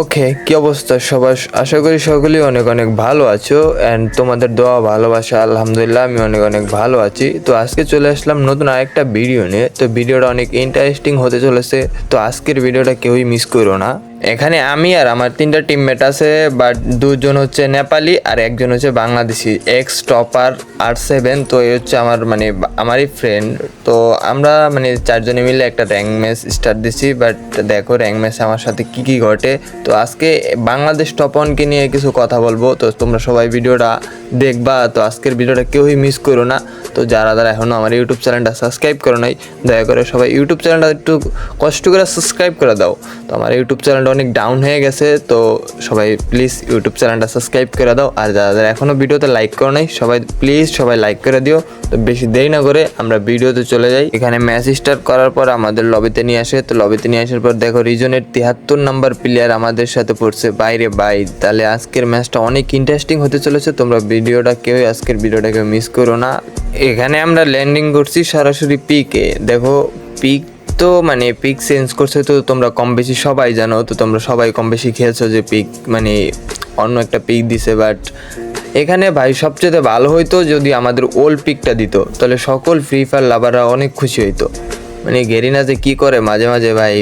ওকে কি অবস্থা? সবার আশা করি সকলেই অনেক অনেক ভালো আছো অ্যান্ড তোমাদের দোয়া, ভালোবাসা, আলহামদুলিল্লাহ, আমি অনেক অনেক ভালো আছি। তো আজকে চলে আসলাম নতুন আরেকটা ভিডিও নিয়ে। তো ভিডিওটা অনেক ইন্টারেস্টিং হতে চলেছে। তো আজকের ভিডিওটা কেউই মিস করো না। এখানে আমি আর আমার তিনটা টিমমেট আছে বাট দুজন হচ্ছে নেপালি আর একজন হচ্ছে বাংলাদেশি। এক্স টপার আর সেভেন তো এই হচ্ছে আমার মানে আমারই ফ্রেন্ড তো আমরা মানে চারজনে মিলে একটা র্যাঙ্ক ম্যাচ স্টার্ট দিছি বাট দেখো র্যাঙ্ক ম্যাচে আমার সাথে কি কি ঘটে। তো আজকে বাংলাদেশ টপ ওয়ানকে নিয়ে কিছু কথা বলব, তো তোমরা সবাই ভিডিওটা দেখবা, তো আজকের ভিডিওটা কেউই মিস করো না। তো যারা যারা এখনও আমার ইউটিউব চ্যানেলটা সাবস্ক্রাইব করো নাই, দয়া করে সবাই ইউটিউব চ্যানেলটা একটু কষ্ট করে সাবস্ক্রাইব করে দাও। তো আমার ইউটিউব চ্যানেলটা অনেক ডাউন হয়ে গেছে, তো সবাই প্লিজ ইউটিউব চ্যানেলটা সাবস্ক্রাইব করে দাও। আর যারা যারা এখনও ভিডিওতে লাইক করো নাই, সবাই প্লিজ সবাই লাইক করে দিও। তো বেশি দেরি না করে আমরা ভিডিওতে চলে যাই। এখানে ম্যাচ স্টার্ট করার পর আমাদের লবিতে নিয়ে আসে। তো লবিতে নিয়ে আসার পর দেখো রিজনের তিয়াত্তর নাম্বার প্লেয়ার আমাদের সাথে পড়ছে। বাইরে বাই তাহলে আজকের ম্যাচটা অনেক ইন্টারেস্টিং হতে চলেছে। তোমরা ভিডিওটা কেউ, আজকের ভিডিওটাকে মিস করো না। এখানে আমরা ল্যান্ডিং করছি সরাসরি পিকে দেখো পিক তো মানে পিক চেঞ্জ করছে তো তোমরা কম বেশি সবাই জানো। তো তোমরা সবাই কম বেশি খেয়েছো যে পিক মানে অন্য একটা পিক দিছে। বাট এখানে ভাই সবচেয়ে ভালো হইতো যদি আমাদের ওল্ড পিকটা দিত। তাহলে সকল ফ্রি ফায়ার লাভাররা অনেক খুশি হইতো। মানে গেরিনা যে কী করে মাঝে মাঝে ভাই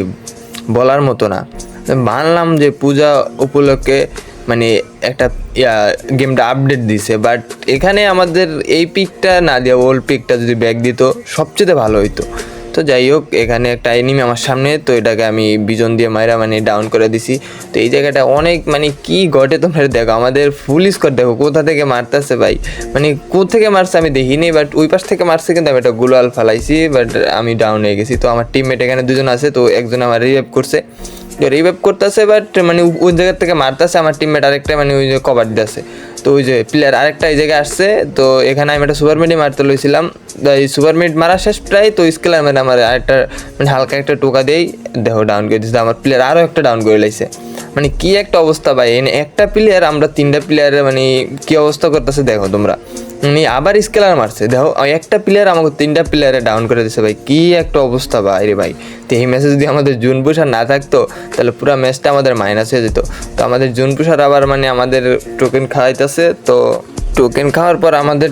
বলার মতো না। মানলাম যে পূজা উপলক্ষে মানে একটা গেমটা আপডেট দিছে। বাট এখানে আমাদের এই পিকটা না দিয়ে ওল্ড পিকটা যদি ব্যাক দিত, সবচেয়ে ভালো হইতো। তো যাই হোক, এখানে একটা এনিমি আমার সামনে, তো এটাকে আমি বিজন দিয়ে মায়েরা মানে ডাউন করে দিছি। তো এই জায়গাটা অনেক মানে কি ঘটে তোমরা দেখো, আমাদের ফুল স্কোর দেখো, কোথা থেকে মারতেছে ভাই? মানে কোথা থেকে মারছে আমি দেখিনি বাট ওই পাশ থেকে মারছে কিন্তু আমি একটা গুলাল ফালাইছি বাট আমি ডাউন হয়ে গেছি। তো আমার টিমমেট এখানে দুজন আছে, তো একজন আমার রিভাইভ করছে। তো রিভাইভ করতেছে বাট মানে ওই জায়গা থেকে মারতেছে, আমার টিমমেট আরেকটা মানে ওই কভার দিতেছে। তো ওই যে প্লেয়ার আরেকটা এই জায়গায় আসছে, তো এখানে আমি একটা সুপার মিডি মারতে লইছিলাম। এই সুপার মিড মারা শেষ প্রায়, তো স্কেলার মানে আমার আরেকটা মানে হালকা একটা টোকা দিয়েই দেহ ডাউন করে দিচ্ছে আমার প্লেয়ার আরও একটা ডাউন করে লাইছে। মানে কি একটা অবস্থা ভাই একটা প্লেয়ার আমরা তিনটা প্লেয়ারের মানে কি অবস্থা করতেছে দেখো তোমরা। আবার স্কেলার মারছে। দেখো একটা প্লেয়ার আমাকে তিনটা প্লেয়ারে ডাউন করে দিছে ভাই। কি একটা অবস্থা ভাই রে ভাই। তো এই ম্যাচে যদি আমাদের জুন পুষার না থাকতো, তাহলে পুরো ম্যাচটা আমাদের মাইনাস হয়ে যেত। তো আমাদের জুন পুষার আবার মানে আমাদের টোকেন খাওয়াইতেছে। তো টোকেন খাওয়ার পর আমাদের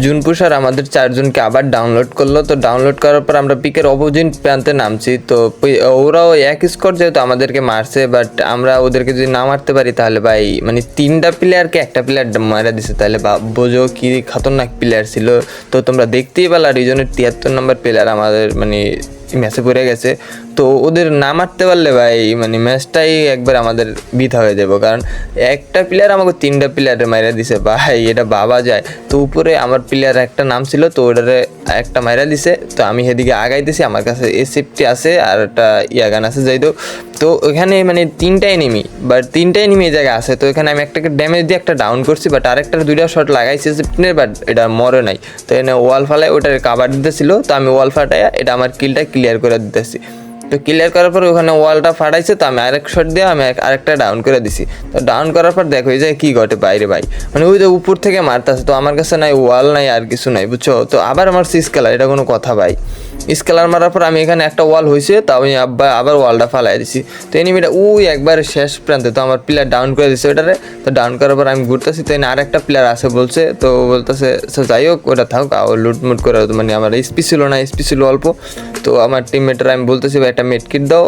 জুনপুর স্যার আমাদের চারজনকে আবার ডাউনলোড করল। তো ডাউনলোড করার পর আমরা পিকের অপোজিট প্রান্তে নামছি। তো ওরাও এক স্কোর যেহেতু আমাদেরকে মারছে বাট আমরা ওদেরকে যদি না মারতে পারি তাহলে ভাই মানে তিনটা প্লেয়ারকে একটা প্লেয়ার মারা দিছে। তাহলে বা- বোঝো কি খতরনাক প্লেয়ার ছিল। তো তোমরা দেখতেই পেলা রিজনের তিয়াত্তর নম্বর প্লেয়ার আমাদের মানে ম্যাচে পড়ে গেছে। তো ওদের না মারতে পারলে ভাই মানে ম্যাচটাই একবার আমাদের বৃথা হয়ে যাব। কারণ একটা প্লেয়ার আমাকে তিনটা প্লেয়ারে মাইরা দিছে, ভাই, এটা বাবা যায়। তো উপরে আমার প্লেয়ার একটা নাম ছিল, তো ওটারে একটা মাইরা দিছে। তো আমি সেদিকে আগাইতেছি, আমার কাছে এসিপটি আছে আর একটা ইয়াগান আছে, যাই তো তো ওখানে মানে তিনটা এনিমি বাট তিনটা এনিমি এই জায়গায় আছে। তো এখানে আমি একটাকে ড্যামেজ দিয়ে একটা ডাউন করছি বাট আরেকটা দুইটা শট লাগাইছি এসিপটিনের বাট এটা মরে নাই। তো এখানে ওয়াল ফালায় ওটার কাবার দিতেছিল, তো আমি ওয়াল ফাটাই এটা আমার কিলটা ক্লিয়ার করে দিতেছি। তো ক্লিয়ার করার পর ওখানে ওয়ালটা ফাটাইছে, তো আমি আরেক শট দিয়ে আমি আরেকটা ডাউন করে দিছি। তো ডাউন করার পর দেখো যে কী ঘটে বাইরে ভাই। মানে ওই যে উপর থেকে মারতেছে, তো আমার কাছে নাই ওয়াল নাই, আর কিছু নাই, বুঝছ? তো আবার আমার সিস খেলা এটা কোনো কথা ভাই। স্কেলার মারার পর আমি এখানে একটা ওয়াল হয়েছে তা আমি আব্বা আবার ওয়ালটা ফালাই দিছি। তো এনিমিটা উই একবার শেষ প্রান্তে, তো আমার প্লেয়ার ডাউন করে দিছে ওটারে তো ডাউন করার পর আমি ঘুরতেছি, তো এনে আরেকটা প্লেয়ার আছে বলছে, তো বলতেছে সে যাই হোক ওটা থাক, আর লুটমুট করে মানে আমার স্পি ছিল না স্পি ছিল অল্প। তো আমার টিমমেটরা আমি বলতেছি, ভাই, একটা মেডকিট দাও।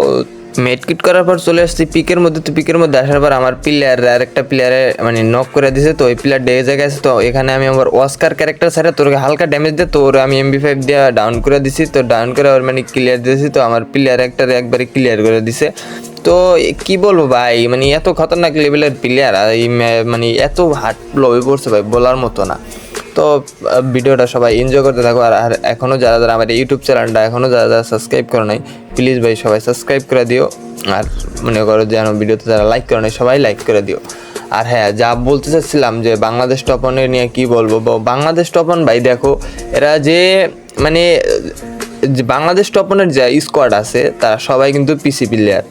মেডকিট করার পর চলে আসছি পিকের মধ্যে। তো পিকের মধ্যে আসার পর আমার প্লেয়ার আর একটা প্লেয়ারে মানে নক করে দিছে। তো ওই প্লেয়ার ডেকে জায়গায় আছে। তো এখানে আমি আমার অস্কার ক্যারেক্টার সাথে তোরকে হালকা ড্যামেজ দিয়ে তোর আমি এমবি ফাইভ দিয়ে ডাউন করে দিছি। তো ডাউন করে ওর মানে ক্লিয়ার দিয়েছি। তো আমার প্লেয়ার একটা একবারে ক্লিয়ার করে দিছে। তো কি বলব ভাই মানে এত খতরনাক লেভেলের প্লেয়ার আর এই মানে এত হার্ড লবে পড়ছে ভাই, বলার মতো না। তো ভিডিওটা সবাই এনজয় করতে থাকো। আর এখনও যারা যারা আমার ইউটিউব চ্যানেলটা এখনও যারা যারা সাবস্ক্রাইব করে নাই প্লিজ ভাই সবাই সাবস্ক্রাইব করে দিও। আর মনে করো যেন ভিডিওতে যারা লাইক করে নাই, সবাই লাইক করে দিও। আর হ্যাঁ যা বলতে চাচ্ছিলাম যে বাংলাদেশ টপনের নিয়ে কি বলব বাংলাদেশ টপন ভাই দেখো, এরা যে মানে বাংলাদেশ টপনের যে স্কোয়াড আছে, তারা সবাই কিন্তু পিসি প্লেয়ার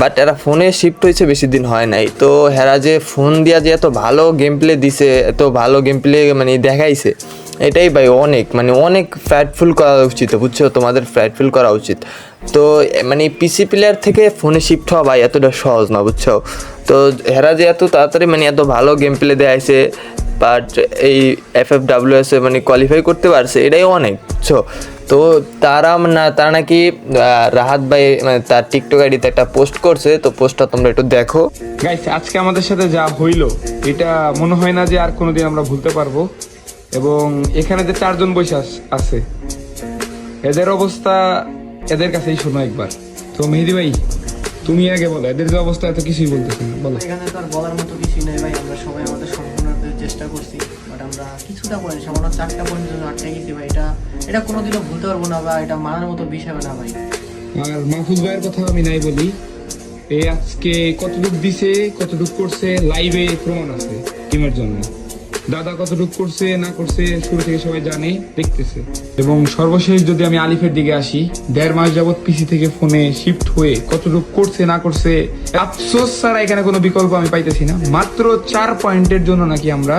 বাট এরা ফোনে শিফট হয়েছে বেশি দিন হয় নাই। তো এরা যে ফোন দিয়া যে এত ভালো গেম প্লে দিছে, এত ভালো গেম প্লে মানে দেখাইছে, এটাই ভাই অনেক মানে অনেক ফ্যাটফুল করা উচিত, বুঝছ? তোমাদের ফ্যাটফুল করা উচিত। তো মানে পিসি প্লেয়ার থেকে ফোনে শিফট হওয়া ভাই এতটা সহজ না, বুঝছ? তো হেরা যে এত তাড়াতাড়ি মানে এত ভালো গেম প্লে দেয় আছে বাট এই এফ এফ ডাব্লিউ এস মানে কোয়ালিফাই করতে পারছে, এটাই অনেক, বুঝছ? তো তারা না তারা নাকি রাহাত ভাই মানে তার টিকটক আইডিতে একটা পোস্ট করছে তো পোস্টটা তোমরা একটু দেখো। গাইস আজকে আমাদের সাথে যা হইল এটা মনে হয় না যে আর কোনোদিন আমরা ভুলতে পারব। এবং এখানে যে চারজন বসে আছে এদের অবস্থা এদের কাছেই শোনো একবার। তো মেহেদি ভাই তুমি আগে বলো এদের যে অবস্থা এত কিছুই বলতেছি না বলো। এখানে তো আর বলার মতো কিছুই নেই ভাই আমরা সবাই আমাদের সম্পূর্ণ চেষ্টা করছি। বাট আমরা কিছুটা করিনি সামান্য চারটা জন্য আটকে গেছি ভাই এটা এটা কোনোদিনও ভুলতে পারব না বা এটা মানার মতো বিষয় না ভাই। আর মাহফুজ ভাইয়ের কথা আমি নাই বলি। এই আজকে কতটুক দিছে, কতটুক করছে লাইভে প্রমাণ আছে টিমের জন্য। দাদা কতটুক করছে, না করছে, শুরু থেকে সবাই জানে, দেখতেছে। এবং সর্বশেষ যদি আমি আলিফের দিকে আসি, দেড় মাস যাবত পিসি থেকে ফোনে শিফট হয়ে কতটুক করছে, না করছে আফসোস ছাড়া এখানে কোনো বিকল্প আমি পাইতেছি না। মাত্র চার পয়েন্টের জন্য নাকি আমরা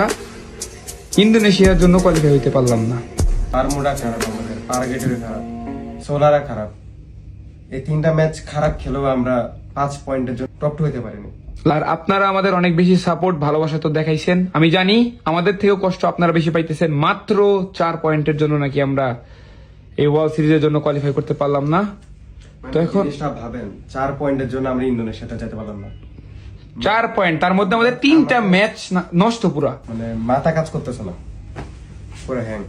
ইন্দোনেশিয়ার জন্য কোয়ালিফাই হইতে পারলাম না। পারমুডা খারাপ আমাদের টার্গেটের খারাপ সোলারা খারাপ। এই তিনটা ম্যাচ খারাপ খেলেও আমরা পাঁচ পয়েন্টের জন্য টপ টু হতে পারিনি। আর আপনারা আমাদের অনেক বেশি সাপোর্ট ভালোবাসা তো দেখাইছেন। আমি জানি আমাদের থেকেও কষ্ট আপনারা বেশি পাইতেছেন মাত্র চার পয়েন্টের জন্য নাকি আমরা এই ওয়ার্ল্ড সিরিজের জন্য কোয়ালিফাই করতে পারলাম না। তো এখন ভাবেন চার পয়েন্টের জন্য আমরা ইন্দোনেশিয়াতে যেতে পারলাম না। চার পয়েন্ট তার মধ্যে আমাদের তিনটা ম্যাচ নষ্ট পুরা। মানে মাথা কাজ করতেছে না। পুরো হ্যাং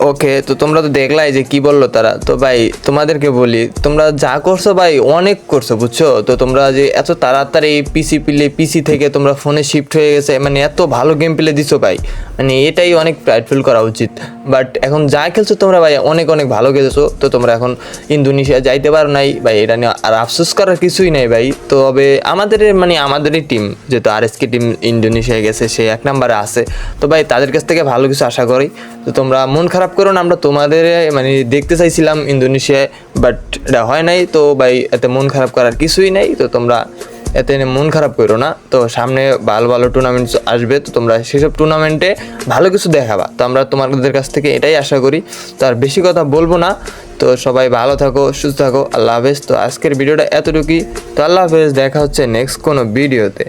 ওকে, তো তোমরা তো দেখলাই যে কি বলল তারা। তো ভাই, তোমাদেরকে বলি, তোমরা যা করছ ভাই, অনেক করছ, বুঝছ? তো তোমরা যে এত তাড়াতাড়ি পিসি পিলে পিসি থেকে তোমরা ফোনে শিফট হয়ে গেছে মানে এত ভালো গেম প্লে দিছো ভাই। মানে এটাই অনেক প্রাইডফুল করা উচিত। বাট এখন যা খেলছো তোমরা ভাই, অনেক অনেক ভালো খেলেছো। তো তোমরা এখন ইন্দোনেশিয়া যাইতে পারো নাই ভাই, এটা নিয়ে আর আফসোস করার কিছুই নাই ভাই। তবে আমাদের মানে আমাদেরই টিম যেহেতু আর এসকে টিম ইন্দোনেশিয়া গেছে, সে এক নম্বরে আছে। তো ভাই, তাদের কাছ থেকে ভালো কিছু আশা করি। তো তোমরা মন খারাপ করো না, আমরা তোমাদের মানে দেখতে চাইছিলাম ইন্দোনেশিয়ায় বাট এটা হয় নাই। তো ভাই, এতে মন খারাপ করার কিছুই নাই। তো তোমরা এতে মন খারাপ করো না। তো সামনে ভালো ভালো টুর্নামেন্ট আসবে। তো তোমরা সেসব টুর্নামেন্টে ভালো কিছু দেখাবা। তো আমরা তোমাদের কাছ থেকে এটাই আশা করি। তো আর বেশি কথা বলব না। তো সবাই ভালো থাকো, সুস্থ থাকো। আল্লাহ হাফেজ। তো আজকের ভিডিওটা এতটুকুই। তো আল্লাহ হাফেজ, দেখা হচ্ছে নেক্সট কোনো ভিডিওতে।